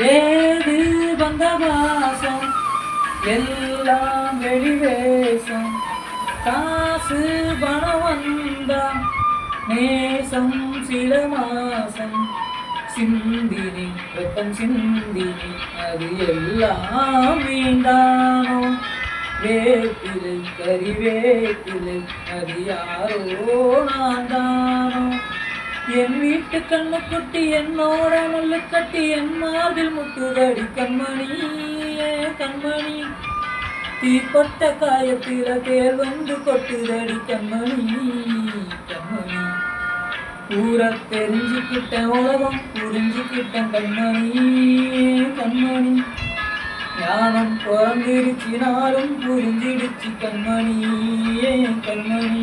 ஏது வாசம் எல்லாம் வெளிவேசம். காசு பணம் வந்தா நேசம் சில மாசம். சிந்தினி ரத்தம் சிந்தினி அது எல்லாம் வேண்டானோ? வேப்பிலை கறிவேப்பிலை அது யாரோ நான் தானோ என் வீட்டு கண்ணு குட்டி என்னோட முள்ளு கட்டி என் மார்பில் முட்டுதடி கண்மணி கண்மணி. தீப்பட்ட காயத்தில தேர் வந்து கொட்டுதடி கண்மணி கண்மணி. ஊரை தெரிஞ்சுக்கிட்டேன் உலகம் புரிஞ்சுக்கிட்டேன் கண்மணி கண்மணி. ஞானம் பிறந்திருச்சினாலும் புரிஞ்சிடுச்சு கண்மணி கண்மணி.